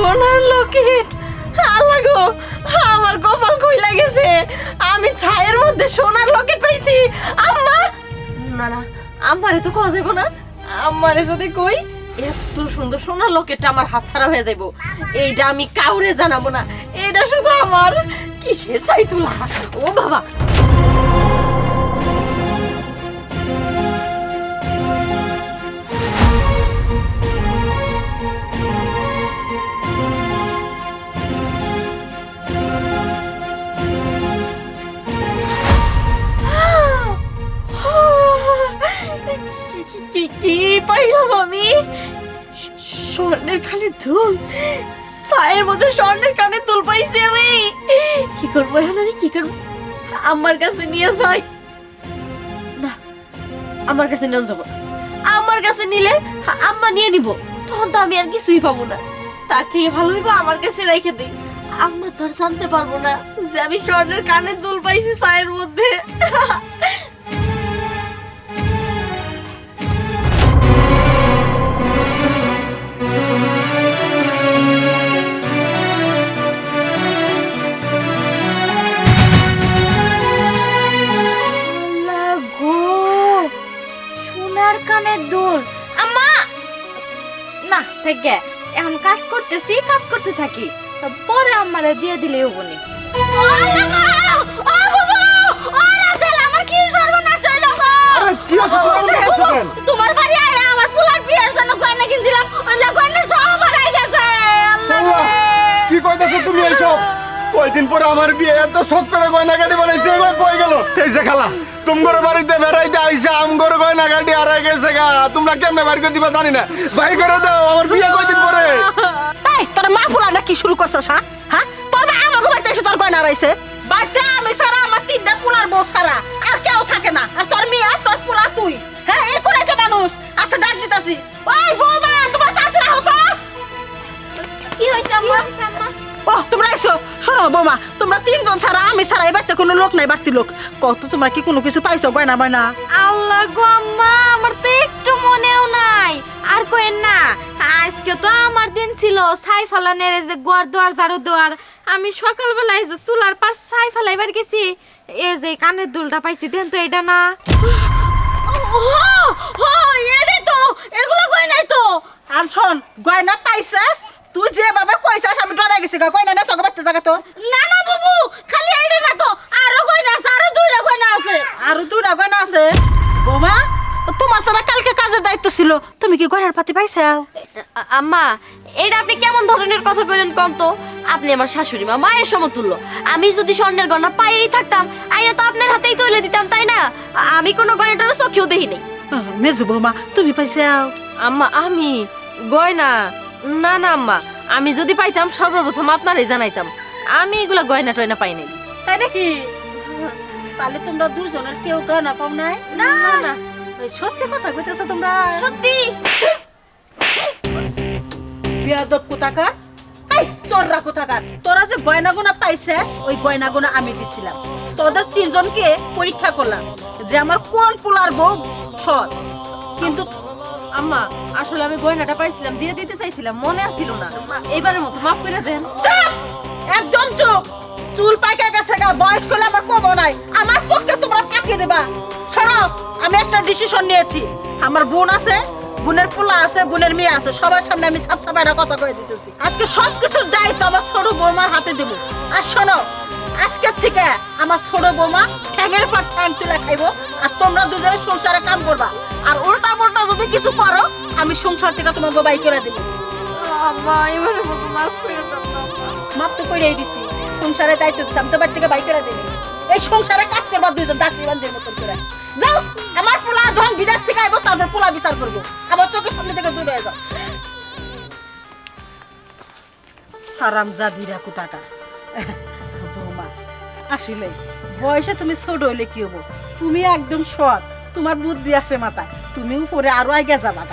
সোনার লকেট। আল্লাহ গো, আমার কপাল কইলা গেছে। আমি ছায়ের মধ্যে সোনার লকেট পাইছি। আম্মা! না না আমারে তো কওয়া যাইব না। আমারে যদি কই, এত সুন্দর সোনার লকেটটা আমার হাতছাড়া হয়ে যাইব। এইটা আমি কাউরে জানাব না। এটা শুধু আমার কিসের সাইতুলা ও বাবা! স্বর্ণের কানে দুল সায়ের মধ্যে স্বর্ণের কানে দুল পাইছি আমি। কি করব এখন কি করব? আমার কাছে নিয়ে যাই। না, আমার কাছে নিয়ে যাব। আমার কাছে নিলে আম্মা নিয়ে নিব। তখন তো আমি আর কিছুই পাবো না। তার থেকে ভালো হইব আমার কাছে রেখে দিই। আম্মা তো আর জানতে পারব না যে আমি স্বর্ণের কানের দুল পাইছি সায়ের মধ্যে। কানের দুল আম্মা! না, থেকে। এখন কাজ করতেছি, কাজ করতে থাকি। পরে আমার দিয়ে দিলে বলি আমার কি হচ্ছে তোমার মনে করছ কেন? তোমার বাড়ি আয়া আমার পোলার বিয়ের জন্য গয়না কিনছিলাম ওইলা গয়না সব হারাই গেছে আল্লাহ আল্লাহ, কি কইতেছো তুমি এইসব কয়দিন আমার বিয়ে এত শখ করে গয়না গাড়ি বানাইছে, এগুলো কই গেল? এই যে খালা তোমার বাড়িতে বেড়াইতে আইসা আমগর গয়না গাড়ি আর গেছে গা, তোমরা কেমনে বাইর করে দিবা জানি না। বাইর করে দাও, আমার বিয়ে কয়দিন পরে? এই, তোর মা ফুলা না কি শুরু করছস হ্যাঁ? হ্যাঁ? তোর মা আমাকে বাড়িতে এসে তোর গয়না রাইছে। বাড়িতে আমি সারা আমার তিনটা পুলার বউ সারা আর কেউ থাকে না। আর তোর ও এসো শোনো বৌমা তোমরা তিনজন ছাড়া আমি ছাড়া এই বাড়িতে কোনো লোক নাই বাড়তি লোক। কত তোমরা কি কোনো কিছু পাইছো গয়না বায়না? আল্লাহ গো আম্মা আমার তো একটু মনেও নাই। আর কইেন না আজকে তো আমার দিন ছিল ছাই ফালানের যে গোয়ার দোয়ার ঝাড়ু দেওয়ার আমি সকালবেলা এই যে চুলার পাশ ছাই ফালাইবার গেছি এই যে কানের দুলটা পাইছি দেন তো এটা না। এটাই তো এগুলো কই নাই তো। আর শোন গয়না পাইছাস? তুই যেভাবে কইছাস আমি ডরা গেছি গা, গয়না না তোকে বাড়তে জায়গা তো না না বাবু খালি এইটা না তো। আরও কইনা আছে আরও দুইটা কইনা আছে। আর দুটা গয়না আছে? বৌমা তোমার তো না কালকে কাজের দায়িত্ব ছিল। তুমি কি গয়নার পাতি পাইছাও? আম্মা এটা আপনি কেমন ধরনের কথা কইলেন কম তো? আপনি আমার শাশুড়ি মা মায়ের সমতুল্য। আমি যদি স্বর্ণের গয়না পাইয়েই থাকতাম আইনা তো আপনার হাতেই তুলে দিতাম তাই না? আমি কোনো গয়নাটার চোখেও দেখি নাই মেজু বৌমা তুমি পাইছাও? আম্মা আমি গয়না না না আম্মা। আমি যদি পাইতাম সর্বপ্রথম আপনারই জানাইতাম। আমি এগুলা গয়না টয়না পাই নাই। তাই নাকি? তাহলে তোমরা দুজনের কেউ গয়না পাও নাই? না। না সত্যি কথা কইতেছো তোমরা? সত্যি? বিয়াদব কোথাকার? এই চোররা কোথাকার? তোরা যে গয়না গোনা পাইছিস ওই গয়না গোনা আমি দিছিলাম। তোদের তিনজনকে পরীক্ষা করলাম যে আমার কোন পোলার বউ সৎ। কিন্তু আম্মা, আসলে আমি গয়নাটা পাইছিলাম, দিয়ে দিতে চাইছিলাম, মনে আসিল না। এবারের মতো মাফ করে দেন। চুপ! একদম চুপ! চুল পাইকা গেছে গা, বয়স করলে আমার কব নাই। আমার চোখকে তোমরা পাকিয়ে দেবা। শোনো আমি একটা ডিসিশন নিয়েছি। আমার বোন আছে বোনের পোলা আছে বোনের মেয়ে আছে সবার সামনে আমি সাপ একটা কথা কয়ে দিতেছি। আজকে সব কিছুর দায়িত্ব আমার ছোট বৌমার হাতে দেবো। আর শোনো আজকের থেকে আমার ছোট বৌমা ঠ্যাঙের পর ঠ্যাং তুলে খাইবো আর তোমরা দুজনে সংসারে কাম করবা। আর উল্টা পাল্টা যদি কিছু করো আমি সংসার থেকে তোমাকে বাই করে দেবো। মাপ তো কইরাই দিছি সংসারে দায়িত্ব দিছি আমি তো বাড়ি থেকে বাই করে দিই এই সংসারে কাজ করবা দুইজন ডাক্তার মতন করে। যাও আমার পোলা ধন বিদেশ থেকে আইবো তারপর পোলা বিচার করব। হারাম জাদিরা কোথাকা বৌমা, আসলে, বয়সে তুমি ছোট হইলে কি হব? তুমি একদম সৎ, তোমার বুদ্ধি আছে মাথা তুমি উপরে আরও আগে যাবা